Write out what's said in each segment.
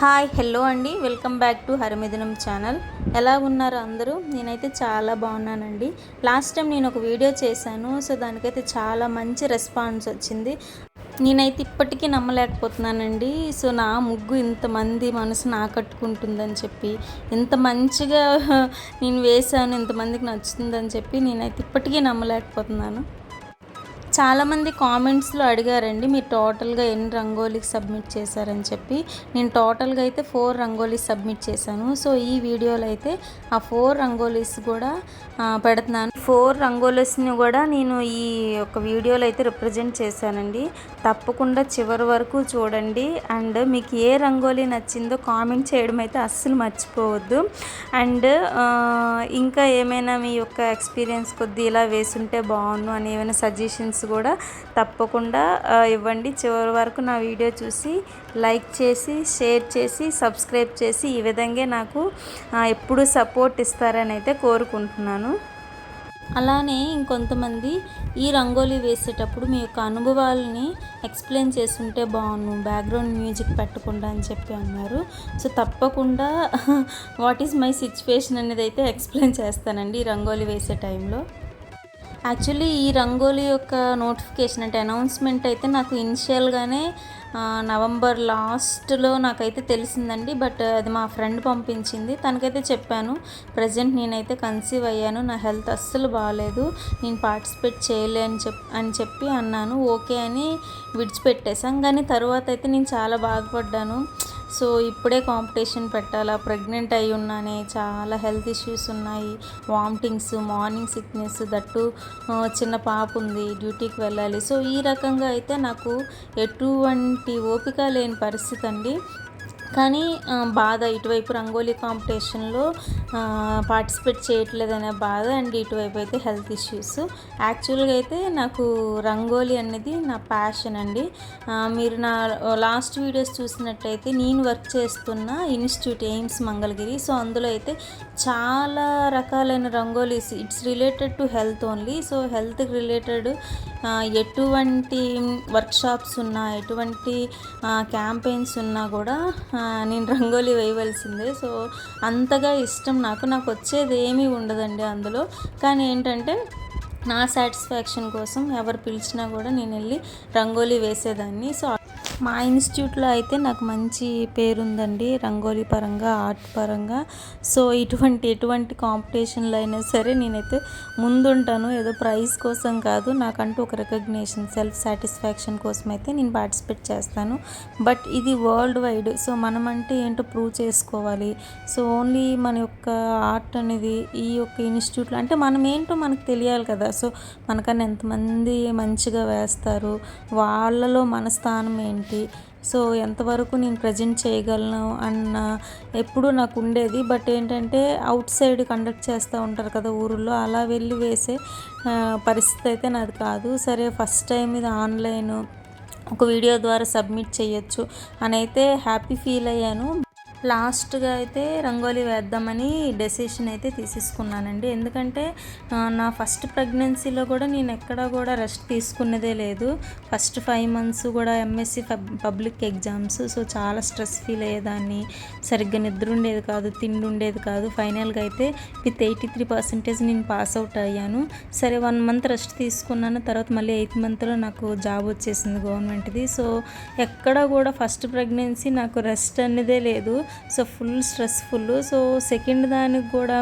Hi hello అండి. Welcome back to Haramithunam channel. ఎలా ఉన్నారు అందరూ? నేనైతే చాలా బాగున్నానండి. లాస్ట్ టైం నేను ఒక వీడియో చేశాను సో దానికైతే చాలా మంచి రెస్పాన్స్ వచ్చింది. నేనైతే ఇప్పటికీ నమ్మలేకపోతున్నానండి. సో నా ముగ్గు ఇంతమంది మనసును ఆకట్టుకుంటుందని చెప్పి ఇంత మంచిగా నేను వేశాను ఇంతమందికి నచ్చుతుందని చెప్పి నేనైతే ఇప్పటికీ నమ్మలేకపోతున్నాను. చాలామంది కామెంట్స్లో అడిగారండి మీరు టోటల్గా ఎన్ని రంగోలీకి సబ్మిట్ చేశారని చెప్పి. నేను టోటల్గా అయితే ఫోర్ రంగోలీస్ సబ్మిట్ చేశాను. సో ఈ వీడియోలో అయితే ఆ ఫోర్ రంగోలీస్ కూడా పెడుతున్నాను. ఫోర్ రంగోలీస్ని కూడా నేను ఈ యొక్క వీడియోలో అయితే రిప్రజెంట్ చేశానండి. తప్పకుండా చివరి వరకు చూడండి. అండ్ మీకు ఏ రంగోలీ నచ్చిందో కామెంట్ చేయడం అయితే అస్సలు మర్చిపోవద్దు. అండ్ ఇంకా ఏమైనా మీ యొక్క ఎక్స్పీరియన్స్ కొద్ది ఇలా వేసుంటే బాగుండు అని ఏమైనా సజెషన్స్ కూడా తప్పకుండా ఇవ్వండి. చివరి వరకు నా వీడియో చూసి లైక్ చేసి షేర్ చేసి సబ్స్క్రైబ్ చేసి ఈ విధంగా నాకు ఎప్పుడు సపోర్ట్ ఇస్తారని అయితే కోరుకుంటున్నాను. అలానే ఇంకొంతమంది ఈ రంగోలీ వేసేటప్పుడు మీ యొక్క అనుభవాలని ఎక్స్ప్లెయిన్ చేస్తుంటే బాగుండు బ్యాక్గ్రౌండ్ మ్యూజిక్ పెట్టకుండా అని చెప్పి అన్నారు. సో తప్పకుండా వాట్ ఈస్ మై సిచ్యువేషన్ అనేది అయితే ఎక్స్ప్లెయిన్ చేస్తానండి ఈ రంగోలీ వేసే టైంలో. యాక్చువల్లీ ఈ రంగోలీ యొక్క నోటిఫికేషన్ అంటే అనౌన్స్మెంట్ అయితే నాకు ఇనిషియల్గానే నవంబర్ లాస్ట్లో నాకైతే తెలిసిందండి. బట్ అది మా ఫ్రెండ్ పంపించింది. తనకైతే చెప్పాను ప్రజెంట్ నేనైతే కన్సీవ్ అయ్యాను. నా హెల్త్ అస్సలు బాగాలేదు నేను పార్టిసిపేట్ చేయలే అని చెప్ అని చెప్పి అన్నాను. ఓకే అని విడిచిపెట్టేశాం. కానీ తర్వాత అయితే నేను చాలా బాధపడ్డాను. సో ఇప్పుడే కాంపిటీషన్ పెట్టాలా ప్రెగ్నెంట్ అయి ఉన్నానే చాలా హెల్త్ ఇష్యూస్ ఉన్నాయి వామిటింగ్స్ మార్నింగ్ సిక్నెస్ దట్టు చిన్న పాప ఉంది డ్యూటీకి వెళ్ళాలి. సో ఈ రకంగా అయితే నాకు ఎటువంటి ఓపిక లేని పరిస్థితి అండి. కానీ బాధ ఇటువైపు రంగోలీ కాంపిటీషన్లో పార్టిసిపేట్ చేయట్లేదనే బాధ అండ్ ఇటువైపు అయితే హెల్త్ ఇష్యూస్. యాక్చువల్గా అయితే నాకు రంగోలీ అనేది నా ప్యాషన్ అండి. మీరు నా లాస్ట్ వీడియోస్ చూసినట్టయితే నేను వర్క్ చేస్తున్న ఇన్స్టిట్యూట్ ఎయిమ్స్ మంగళగిరి. సో అందులో అయితే చాలా రకాలైన rangolis it's related to health only. So హెల్త్కి రిలేటెడ్ ఎటువంటి వర్క్షాప్స్ ఉన్నా ఎటువంటి క్యాంపెయిన్స్ ఉన్నా కూడా నేను రంగోలీ వేయవలసిందే. సో అంతగా ఇష్టం నాకు. నాకు వచ్చేది ఏమీ ఉండదండి అందులో. కానీ ఏంటంటే నా సాటిస్ఫాక్షన్ కోసం ఎవరు పిలిచినా కూడా నేను వెళ్ళి రంగోలీ వేసేదాన్ని. సో మా ఇన్స్టిట్యూట్లో అయితే నాకు మంచి పేరు ఉందండి రంగోలీ పరంగా ఆర్ట్ పరంగా. సో ఇటువంటి ఎటువంటి కాంపిటీషన్లో అయినా సరే నేనైతే ముందుంటాను. ఏదో ప్రైజ్ కోసం కాదు నాకంటూ ఒక రికగ్నేషన్ సెల్ఫ్ సాటిస్ఫాక్షన్ కోసం అయితే నేను పార్టిసిపేట్ చేస్తాను. బట్ ఇది వరల్డ్ వైడ్ సో మనం అంటే ఏంటో ప్రూవ్ చేసుకోవాలి. సో ఓన్లీ మన యొక్క ఆర్ట్ అనేది ఈ యొక్క ఇన్స్టిట్యూట్లో అంటే మనం ఏంటో మనకు తెలియాలి కదా. సో మనకన్నా ఎంతమంది మంచిగా వేస్తారు వాళ్ళలో మన స్థానం ఏంటి? సో ఎంతవరకు నేను ప్రజెంట్ చేయగలను అన్న ఎప్పుడూ నాకు ఉండేది. బట్ ఏంటంటే అవుట్ సైడ్ కండక్ట్ చేస్తూ ఉంటారు కదా ఊరిలో అలా వెళ్ళి వేసే పరిస్థితి అయితే నాది కాదు. సరే ఫస్ట్ టైం ఇది ఆన్లైన్ ఒక వీడియో ద్వారా సబ్మిట్ చేయొచ్చు అని అయితే హ్యాపీ ఫీల్ అయ్యాను. లాస్ట్గా అయితే రంగోలీ వేద్దామని డెసిషన్ అయితే తీసేసుకున్నానండి. ఎందుకంటే నా ఫస్ట్ ప్రెగ్నెన్సీలో కూడా నేను ఎక్కడా కూడా రెస్ట్ తీసుకున్నదే లేదు. ఫస్ట్ ఫైవ్ మంత్స్ కూడా ఎంఎస్సి పబ్లిక్ ఎగ్జామ్స్. సో చాలా స్ట్రెస్ ఫీల్ అయ్యేదాన్ని. సరిగ్గా నిద్ర ఉండేది కాదు తిండి ఉండేది కాదు. ఫైనల్గా అయితే విత్ ఎయిటీ త్రీ పర్సెంటేజ్ నేను పాస్ అవుట్ అయ్యాను. సరే వన్ మంత్ రెస్ట్ తీసుకున్నాను. తర్వాత మళ్ళీ ఎయిత్ మంత్లో నాకు జాబ్ వచ్చేసింది గవర్నమెంట్ది. సో ఎక్కడ కూడా ఫస్ట్ ప్రెగ్నెన్సీ నాకు రెస్ట్ అనేదే లేదు. So full stressful. So second దానికి కూడా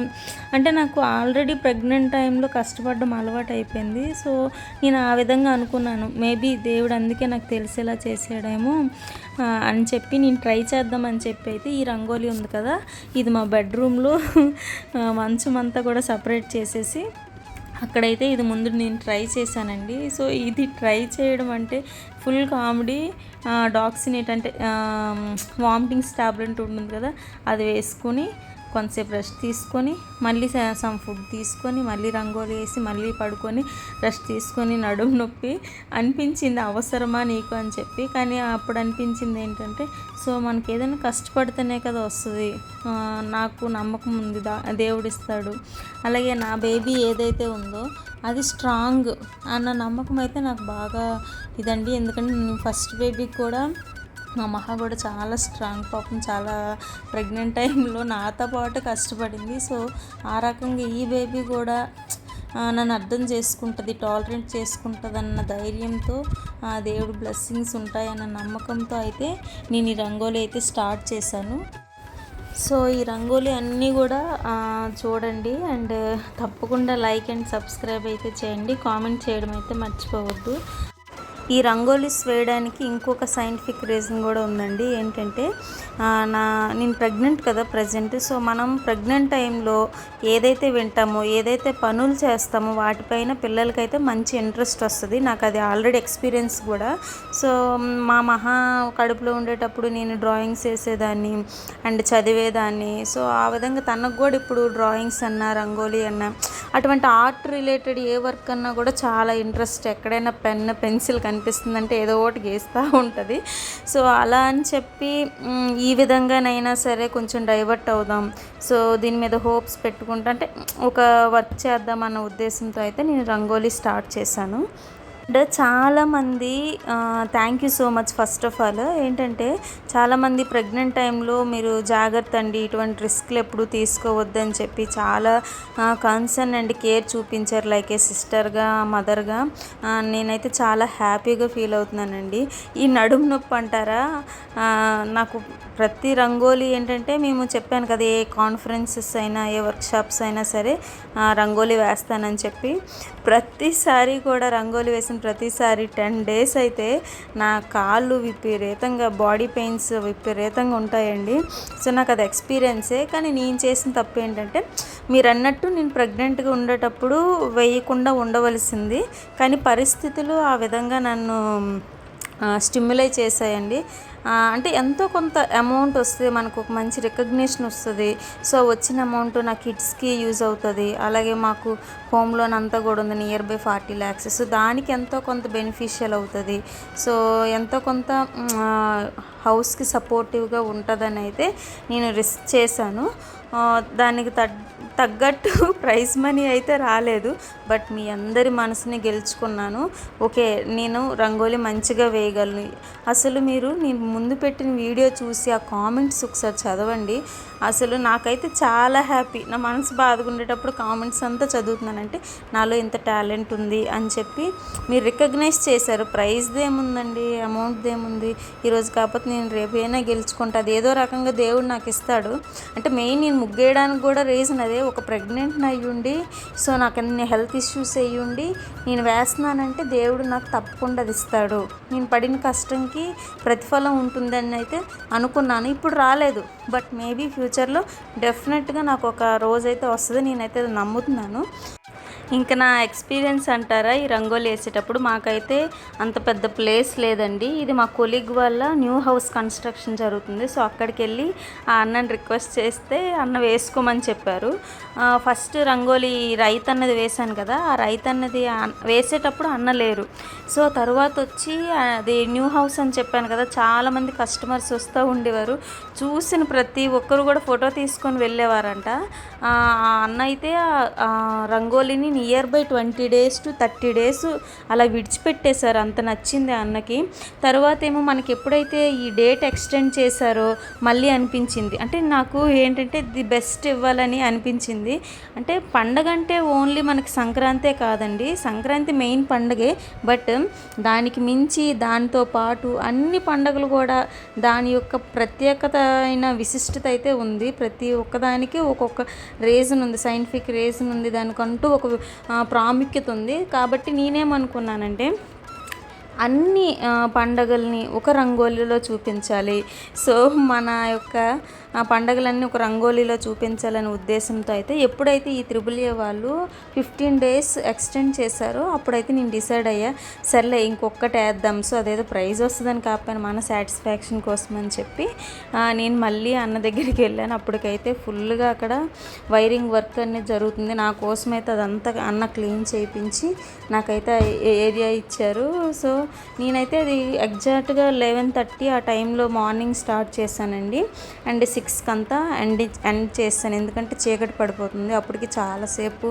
అంటే నాకు ఆల్రెడీ ప్రెగ్నెంట్ టైంలో కష్టపడడం అలవాటు అయిపోయింది సో నేను ఆ విధంగా అనుకున్నాను. మేబీ దేవుడు అందుకే నాకు తెలిసేలా చేసాడేమో అని చెప్పి నేను ట్రై చేద్దామని చెప్పి అయితే ఈ రంగోలీ ఉంది కదా ఇది మా బెడ్రూమ్లో మంచం అంతా కూడా సపరేట్ చేసేసి అక్కడైతే ఇది ముందు నేను ట్రై చేశానండి. సో ఇది ట్రై చేయడం అంటే ఫుల్ కామెడీ డాక్సినేట్ అంటే వామిటింగ్స్ ట్యాబ్లెట్ ఉంటుంది కదా అది వేసుకుని కొంతసేపు రెస్ట్ తీసుకొని మళ్ళీ సమ్ ఫుడ్ తీసుకొని మళ్ళీ రంగోలి వేసి మళ్ళీ పడుకొని రెస్ట్ తీసుకొని నడుము నొప్పి అనిపించింది అవసరమా నీకు అని చెప్పి. కానీ అప్పుడు అనిపించింది ఏంటంటే సో మనకి ఏదైనా కష్టపడితేనే కదా వస్తుంది. నాకు నమ్మకం ఉంది దా అలాగే నా బేబీ ఏదైతే ఉందో అది స్ట్రాంగ్ అన్న నమ్మకం అయితే నాకు బాగా ఇదండి. ఎందుకంటే నేను ఫస్ట్ బేబీకి కూడా మా మహా కూడా చాలా స్ట్రాంగ్ పాపం చాలా ప్రెగ్నెంట్ టైంలో నాతో పాటు కష్టపడింది. సో ఆ రకంగా ఈ బేబీ కూడా నన్ను అర్థం చేసుకుంటుంది టాలరెంట్ చేసుకుంటుంది అన్న ధైర్యంతో ఆ దేవుడు బ్లెస్సింగ్స్ ఉంటాయన్న నమ్మకంతో అయితే నేను ఈ రంగోలి అయితే స్టార్ట్ చేశాను. సో ఈ రంగోలి అన్నీ కూడా చూడండి అండ్ తప్పకుండా లైక్ అండ్ సబ్స్క్రైబ్ అయితే చేయండి. కామెంట్ చేయడం అయితే మర్చిపోవద్దు. ఈ రంగోలీస్ వేయడానికి ఇంకొక సైంటిఫిక్ రీజన్ కూడా ఉందండి. ఏంటంటే నా నేను ప్రెగ్నెంట్ కదా ప్రజెంట్ సో మనం ప్రెగ్నెంట్ టైంలో ఏదైతే వింటామో ఏదైతే పనులు చేస్తామో వాటిపైన పిల్లలకైతే మంచి ఇంట్రెస్ట్ వస్తుంది. నాకు అది ఆల్రెడీ ఎక్స్పీరియన్స్ కూడా. సో మా మహా కడుపులో ఉండేటప్పుడు నేను డ్రాయింగ్స్ వేసేదాన్ని అండ్ చదివేదాన్ని. సో ఆ విధంగా తనకు కూడా ఇప్పుడు డ్రాయింగ్స్ అన్నా రంగోలీ అన్నా అటువంటి ఆర్ట్ రిలేటెడ్ ఏ వర్క్ అన్నా కూడా చాలా ఇంట్రెస్ట్ ఎక్కడైనా పెన్ పెన్సిల్ కనిపిస్తుందంటే ఏదో ఒకటి గీస్తూ ఉంటుంది. సో అలా అని చెప్పి ఈ విధంగానైనా సరే కొంచెం డైవర్ట్ అవుదాం. సో దీని మీద హోప్స్ పెట్టుకుంటా అంటే ఒక వర్క్ చేద్దాం అన్న ఉద్దేశంతో అయితే నేను రంగోలీ స్టార్ట్ చేశాను. అండ్ చాలామంది thank you so much first of all ఏంటంటే చాలామంది ప్రెగ్నెంట్ టైంలో మీరు జాగ్రత్త అండి ఇటువంటి రిస్క్లు ఎప్పుడు తీసుకోవద్దని చెప్పి చాలా కన్సర్న్ అండ్ కేర్ చూపించారు లైక్ ఏ సిస్టర్గా మదర్గా నేనైతే చాలా హ్యాపీగా ఫీల్ అవుతున్నానండి. ఈ నడుము నొప్పి అంటారా? నాకు ప్రతి రంగోలీ ఏంటంటే మేము చెప్పాను కదా ఏ కాన్ఫరెన్సెస్ అయినా ఏ వర్క్షాప్స్ అయినా సరే రంగోలీ వేస్తానని చెప్పి. ప్రతిసారి కూడా రంగోలీ వేసిన ప్రతిసారి టెన్ డేస్ అయితే నా కాళ్ళు విపరీతంగా బాడీ పెయిన్స్ విపరీతంగా ఉంటాయండి. సో నాకు అది ఎక్స్పీరియన్సే కానీ నేను చేసిన తప్పు ఏంటంటే మీరు అన్నట్టు నేను ప్రెగ్నెంట్గా ఉండేటప్పుడు వేయకుండా ఉండవలసింది. కానీ పరిస్థితులు ఆ విధంగా నన్ను స్టిమ్యులై చేశాయండి. అంటే ఎంతో కొంత అమౌంట్ వస్తుంది మనకు ఒక మంచి రికగ్నిషన్ వస్తుంది. సో వచ్చిన అమౌంట్ నా కిడ్స్కి యూజ్ అవుతుంది. అలాగే మాకు హోమ్ లోన్ అంతా కూడా ఉంది near by forty lakhs so దానికి ఎంతో కొంత బెనిఫిషియల్ అవుతుంది. సో ఎంతో కొంత హౌస్కి సపోర్టివ్గా ఉంటుందని అయితే నేను రిస్క్ చేశాను. దానికి తగ్ తగ్గట్టు ప్రైజ్ మనీ అయితే రాలేదు. బట్ మీ అందరి మనసుని గెలుచుకున్నాను. ఓకే నేను రంగోలి మంచిగా వేయగలను. అసలు మీరు నేను ముందు పెట్టిన వీడియో చూసి ఆ కామెంట్స్ ఒకసారి చదవండి. అసలు నాకైతే చాలా హ్యాపీ. నా మనసు బాధగా ఉండేటప్పుడు కామెంట్స్ అంతా చదువుతున్నానంటే నాలో ఇంత టాలెంట్ ఉంది అని చెప్పి మీరు రికగ్నైజ్ చేశారు. ప్రైజ్ది ఏముందండి? అమౌంట్ది ఏముంది? ఈరోజు కాకపోతే నేను రేపైనా గెలుచుకుంటా. అది ఏదో రకంగా దేవుడు నాకు ఇస్తాడు. అంటే మెయిన్ నేను ముగ్గేయడానికి కూడా రీజన్ అదే. ఒక ప్రెగ్నెంట్ అయ్యుండి సో నాకు అన్ని హెల్త్ ఇష్యూస్ అయ్యుండి నేను వేస్తున్నానంటే దేవుడు నాకు తప్పకుండా అది ఇస్తాడు. నేను పడిన కష్టంకి ప్రతిఫలం ఉంటుందని అయితే అనుకున్నాను. ఇప్పుడు రాలేదు. బట్ మేబీ ఫ్యూచర్లో డెఫినెట్గా నాకు ఒక రోజైతే వస్తుంది. నేనైతే అది నమ్ముతున్నాను. ఇంకా నా ఎక్స్పీరియన్స్ అంటారా ఈ రంగోలి వేసేటప్పుడు మాకైతే అంత పెద్ద ప్లేస్ లేదండి. ఇది మా కొలీగ్ వల్ల న్యూ హౌస్ కన్స్ట్రక్షన్ జరుగుతుంది. సో అక్కడికి వెళ్ళి ఆ అన్నని రిక్వెస్ట్ చేస్తే అన్న వేసుకోమని చెప్పారు. ఫస్ట్ రంగోలి రైతు అన్నది వేశాను కదా ఆ రైతు అన్నది వేసేటప్పుడు అన్న లేరు. సో తర్వాత వచ్చి అది న్యూ హౌస్ అని చెప్పాను కదా చాలామంది కస్టమర్స్ వస్తూ ఉండేవారు. చూసిన ప్రతి ఒక్కరు కూడా ఫోటో తీసుకొని వెళ్ళేవారంట. ఆ అన్న అయితే రంగోలిని రంగోలీని near by twenty days to thirty days అలా విడిచిపెట్టేశారు. అంత నచ్చింది అన్నకి. తర్వాత ఏమో మనకి ఎప్పుడైతే ఈ డేట్ ఎక్స్టెండ్ చేశారో మళ్ళీ అనిపించింది. అంటే నాకు ఏంటంటే ది బెస్ట్ ఇవ్వాలని అనిపించింది. అంటే పండగ అంటే ఓన్లీ మనకి సంక్రాంతే కాదండి. సంక్రాంతి మెయిన్ పండగే. బట్ దానికి మించి దానితో పాటు అన్ని పండగలు కూడా దాని యొక్క ప్రత్యేకత అయిన విశిష్టత అయితే ఉంది. ప్రతి ఒక్కదానికి ఒక్కొక్క రీజన్ ఉంది. సైంటిఫిక్ రీజన్ ఉంది. దానికంటూ ఒక ప్రాముఖ్యత ఉంది. కాబట్టి నేనేమనుకున్నానంటే అన్ని ఆ, పండగల్ని ఒక రంగోలీలో చూపించాలి. సో మన యొక్క ఆ పండగలన్నీ ఒక రంగోలీలో చూపించాలనే ఉద్దేశంతో అయితే ఎప్పుడైతే ఈ త్రిబుల్ ఏ వాళ్ళు ఫిఫ్టీన్ డేస్ ఎక్స్టెండ్ చేశారో అప్పుడైతే నేను డిసైడ్ అయ్యా సర్లే ఇంకొకటి వేద్దాం. సో అదేదో ప్రైజ్ వస్తుందని కాపాను మన సాటిస్ఫాక్షన్ కోసం అని చెప్పి నేను మళ్ళీ అన్న దగ్గరికి వెళ్ళాను. అప్పటికైతే ఫుల్గా అక్కడ వైరింగ్ వర్క్ అనేది జరుగుతుంది. నా కోసం అయితే అదంతా అన్న క్లీన్ చేయించి నాకైతే ఏరియా ఇచ్చారు. సో నేనైతే అది ఎగ్జాక్ట్గా లెవెన్ థర్టీ ఆ టైంలో మార్నింగ్ స్టార్ట్ చేశానండి. అండ్ సిక్స్ సిక్స్కి అంతా ఎండ్ ఎండ్ చేస్తాను. ఎందుకంటే చీకటి పడిపోతుంది. అప్పటికి చాలాసేపు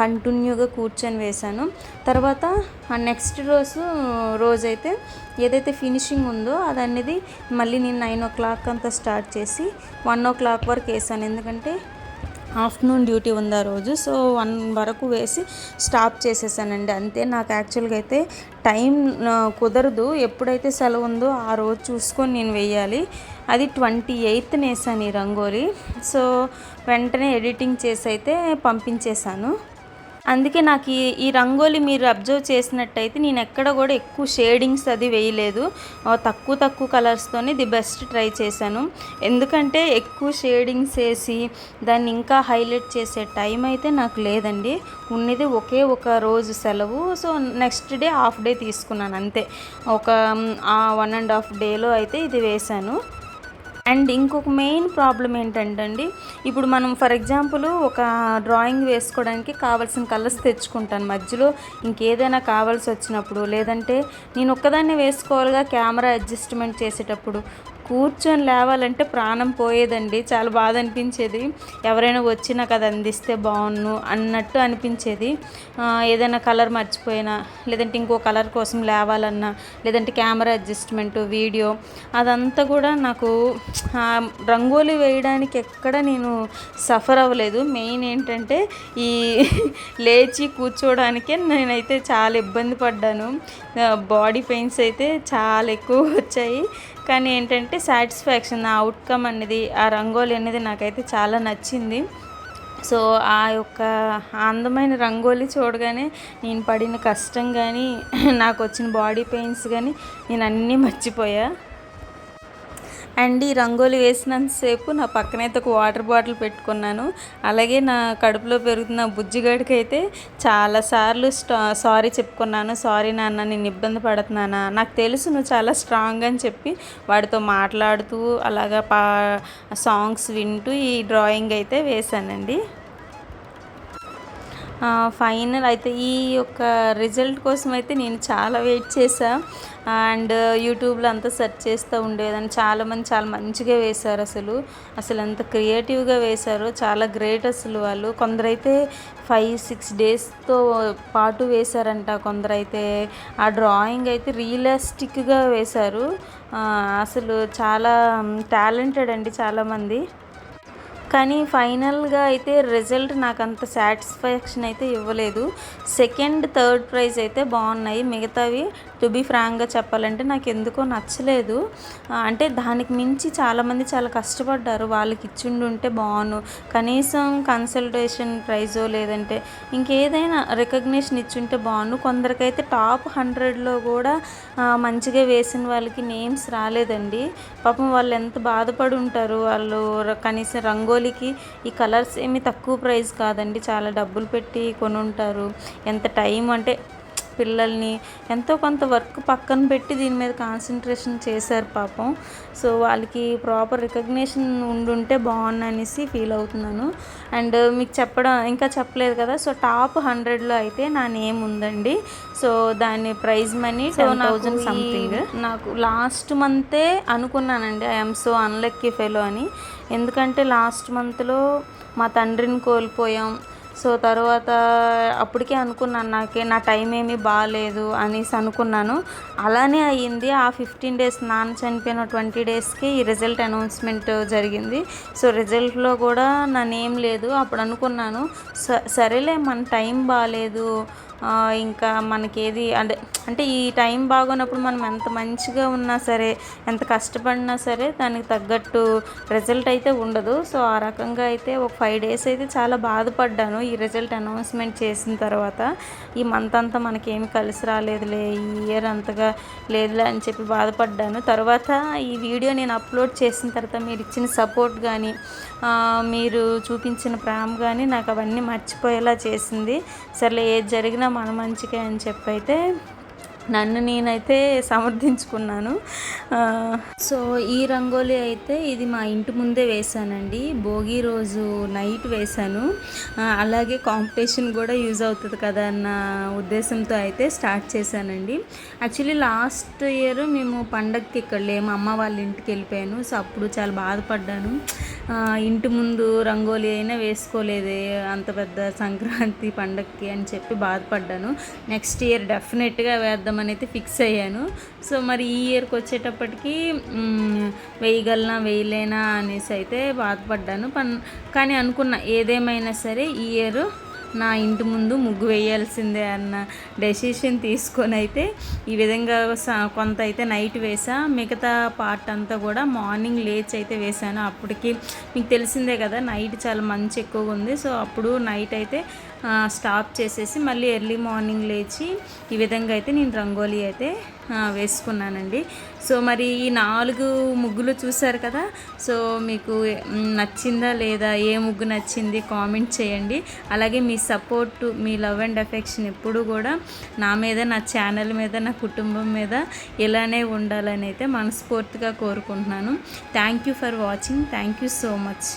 కంటిన్యూగా కూర్చొని వేశాను. తర్వాత నెక్స్ట్ రోజు రోజైతే ఏదైతే ఫినిషింగ్ ఉందో అది అనేది మళ్ళీ నేను నైన్ ఓ క్లాక్ అంతా స్టార్ట్ చేసి వన్ ఓ క్లాక్ వరకు వేసాను ఎందుకంటే ఆఫ్టర్నూన్ డ్యూటీ ఉంది ఆ రోజు. సో వన్ వరకు వేసి స్టాప్ చేసేసానండి. అంతే నాకు యాక్చువల్గా అయితే టైం కుదరదు. ఎప్పుడైతే సెలవు ఉందో ఆ రోజు చూసుకొని నేను వేయాలి. అది ట్వంటీ ఎయిత్ వేసాను ఈ రంగోలి. సో వెంటనే ఎడిటింగ్ చేసి అయితే పంపించేశాను. అందుకే నాకు ఈ ఈ రంగోలి మీరు అబ్జర్వ్ చేసినట్టయితే నేను ఎక్కడ కూడా ఎక్కువ షేడింగ్స్ అది వేయలేదు. తక్కువ తక్కువ కలర్స్తోనే ది బెస్ట్ ట్రై చేశాను. ఎందుకంటే ఎక్కువ షేడింగ్స్ వేసి దాన్ని ఇంకా హైలైట్ చేసే టైం అయితే నాకు లేదండి. ఉన్నది ఒకే ఒక రోజు సెలవు. So next day half day తీసుకున్నాను అంతే. ఒక వన్ అండ్ హాఫ్ డేలో అయితే ఇది వేశాను. అండ్ ఇంకొక మెయిన్ ప్రాబ్లం ఏంటంటే అండి ఇప్పుడు మనం ఫర్ ఎగ్జాంపుల్ ఒక డ్రాయింగ్ వేసుకోవడానికి కావాల్సిన కలర్స్ తెచ్చుకుంటాను మధ్యలో. ఇంకేదైనా కావాల్సి వచ్చినప్పుడు లేదంటే నేను ఒక్కదాన్నే వేసుకోవాలిగా కెమెరా అడ్జస్ట్మెంట్ చేసేటప్పుడు. కూర్చొని లేవాలంటే ప్రాణం పోయేదండి. చాలా బాధ అనిపించేది. ఎవరైనా వచ్చి నాకు అది అందిస్తే బాగున్ను అన్నట్టు అనిపించేది. ఏదైనా కలర్ మర్చిపోయినా లేదంటే ఇంకో కలర్ కోసం లేవాలన్నా లేదంటే కెమెరా అడ్జస్ట్మెంట్ వీడియో అదంతా కూడా నాకు రంగోలీ వేయడానికి ఎక్కడ నేను సఫర్ అవ్వలేదు. మెయిన్ ఏంటంటే ఈ లేచి కూర్చోవడానికే నేనైతే చాలా ఇబ్బంది పడ్డాను. బాడీ పెయిన్స్ అయితే చాలా ఎక్కువ వచ్చాయి. కానీ ఏంటంటే సాటిస్ఫాక్షన్ ఆ అవుట్కమ్ అనేది ఆ రంగోలి అనేది నాకైతే చాలా నచ్చింది. సో ఆ యొక్క అందమైన రంగోలి చూడగానే నేను పడిన కష్టం కానీ నాకు వచ్చిన బాడీ పెయిన్స్ కానీ నేను అన్నీ మర్చిపోయా. అండ్ ఈ రంగోలి వేసినంతసేపు నా పక్కనైతే ఒక వాటర్ బాటిల్ పెట్టుకున్నాను. అలాగే నా కడుపులో పెరుగుతున్న బుజ్జిగాడికి అయితే చాలాసార్లు స్టా సారీ చెప్పుకున్నాను. సారీ నాన్న నేను ఇబ్బంది పడుతున్నానా? నాకు తెలుసు నువ్వు చాలా స్ట్రాంగ్ అని చెప్పి వాడితో మాట్లాడుతూ అలాగా పా సాంగ్స్ వింటూ ఈ డ్రాయింగ్ అయితే వేశానండి. ఫైనల్ అయితే ఈ యొక్క రిజల్ట్ కోసం అయితే నేను చాలా వెయిట్ చేశాను అండ్ యూట్యూబ్లో అంతా సెర్చ్ చేస్తూ ఉండేదాన్ని చాలామంది చాలా మంచిగా వేశారు అసలు. అసలు ఎంత క్రియేటివ్గా వేశారు చాలా గ్రేట్ అసలు వాళ్ళు. కొందరైతే ఫైవ్ సిక్స్ డేస్తో పాటు వేశారంట. కొందరైతే ఆ డ్రాయింగ్ అయితే రియలిస్టిక్గా వేశారు. అసలు చాలా టాలెంటెడ్ అండి చాలామంది. కానీ ఫైనల్గా అయితే రిజల్ట్ నాకు అంత సాటిస్ఫాక్షన్ అయితే ఇవ్వలేదు. సెకండ్ థర్డ్ ప్రైజ్ అయితే బాగున్నాయి. మిగతావి టు బీ ఫ్రాంక్గా చెప్పాలంటే నాకు ఎందుకో నచ్చలేదు అంటే దానికి మించి చాలామంది చాలా కష్టపడ్డారు. వాళ్ళకి ఇచ్చిండు ఉంటే బాగుండు. కనీసం కన్సల్టేషన్ ప్రైజో లేదంటే ఇంకేదైనా రికగ్నేషన్ ఇచ్చుంటే బాగుండు. కొందరికైతే టాప్ హండ్రెడ్లో కూడా మంచిగా వేసిన వాళ్ళకి నేమ్స్ రాలేదండి. పాపం వాళ్ళు ఎంత బాధపడి ఉంటారు. వాళ్ళు కనీసం రంగోలీకి ఈ కలర్స్ ఏమి తక్కువ ప్రైస్ కాదండి. చాలా డబ్బులు పెట్టి కొనుంటారు. ఎంత టైం అంటే పిల్లల్ని ఎంతో కొంత వర్క్ పక్కన పెట్టి దీని మీద కాన్సన్ట్రేషన్ చేశారు పాపం. సో వాళ్ళకి ప్రాపర్ రికగ్నేషన్ ఉండుంటే బాగుండు అనేసి ఫీల్ అవుతున్నాను. అండ్ మీకు చెప్పడం ఇంకా చెప్పలేదు కదా సో టాప్ హండ్రెడ్లో అయితే నా నేమ్ ఉందండి. సో దాని prize money ten thousand something. నాకు లాస్ట్ మంతే అనుకున్నానండి. ఐఎమ్ సో అన్లక్కీ ఫెలో అని. ఎందుకంటే లాస్ట్ మంత్లో మా తండ్రిని కోల్పోయాం. సో తర్వాత అప్పటికే అనుకున్నాను నాకే నా టైం ఏమీ బాగాలేదు అనేసి అనుకున్నాను. అలానే అయ్యింది. ఆ ఫిఫ్టీన్ డేస్ నాన్న చనిపోయిన ట్వంటీ డేస్కి ఈ రిజల్ట్ అనౌన్స్మెంట్ జరిగింది. సో రిజల్ట్లో కూడా నా నేమ్ లేదు అప్పుడు అనుకున్నాను. స సరేలే మన టైం బాగాలేదు ఇంకా ఇంకా మనకేది అంటే అంటే ఈ టైం బాగున్నప్పుడు మనం ఎంత మంచిగా ఉన్నా సరే ఎంత కష్టపడినా సరే దానికి తగ్గట్టు రిజల్ట్ అయితే ఉండదు. సో ఆ రకంగా అయితే ఒక ఫైవ్ డేస్ అయితే చాలా బాధపడ్డాను ఈ రిజల్ట్ అనౌన్స్మెంట్ చేసిన తర్వాత. ఈ మంత్ అంతా మనకేమి కలిసి రాలేదులే ఈ ఇయర్ అంతగా లేదులే అని చెప్పి బాధపడ్డాను. తర్వాత ఈ వీడియో నేను అప్లోడ్ చేసిన తర్వాత మీరు ఇచ్చిన సపోర్ట్ కానీ మీరు చూపించిన ప్రేమ కానీ నాకు అవన్నీ మర్చిపోయేలా చేసింది. సర్లే ఏది జరిగినా మన మంచికే అని చెప్పి అయితే నన్ను నేనైతే సమర్థించుకున్నాను. సో ఈ రంగోలీ అయితే ఇది మా ఇంటి ముందే వేశానండి. భోగి రోజు నైట్ వేశాను. అలాగే కాంపిటీషన్ కూడా యూజ్ అవుతుంది కదా అన్న ఉద్దేశంతో అయితే స్టార్ట్ చేశానండి. యాక్చువల్లీ లాస్ట్ ఇయర్ మేము పండగకి ఇక్కడ లేము. అమ్మ వాళ్ళ ఇంటికి వెళ్ళిపోయాను. సో అప్పుడు చాలా బాధపడ్డాను. ఇంటి ముందు రంగోలీ అయినా వేసుకోలేదే అంత పెద్ద సంక్రాంతి పండగకి అని చెప్పి బాధపడ్డాను. నెక్స్ట్ ఇయర్ డెఫినెట్గా వేద్దాం వేద్దామని అయితే ఫిక్స్ అయ్యాను. సో మరి ఈ ఇయర్కి వచ్చేటప్పటికి వేయగలనా వేయలేనా అనేసి అయితే బాధపడ్డాను. పన్ కానీ అనుకున్నా ఏదేమైనా సరే ఈ ఇయర్ నా ఇంటి ముందు ముగ్గు వేయాల్సిందే అన్న డెసిషన్ తీసుకొని అయితే ఈ విధంగా కొంత అయితే నైట్ వేసా. మిగతా పార్ట్ అంతా కూడా మార్నింగ్ లేచి అయితే వేసాను. అప్పటికి మీకు తెలిసిందే కదా నైట్ చాలా మంచి ఎక్కువగా ఉంది. సో అప్పుడు నైట్ అయితే స్టాప్ చేసేసి మళ్ళీ ఎర్లీ మార్నింగ్ లేచి ఈ విధంగా అయితే నేను రంగోలీ అయితే వేసుకున్నానండి. సో మరి ఈ నాలుగు ముగ్గులు చూసారు కదా సో మీకు నచ్చిందా లేదా ఏ ముగ్గు నచ్చింది కామెంట్ చేయండి. అలాగే మీ సపోర్ట్ మీ లవ్ అండ్ అఫెక్షన్ ఎప్పుడు కూడా నా మీద నా ఛానల్ మీద నా కుటుంబం మీద ఇలానే ఉండాలని అయితే మనస్ఫూర్తిగా కోరుకుంటున్నాను. Thank you for watching thank you so much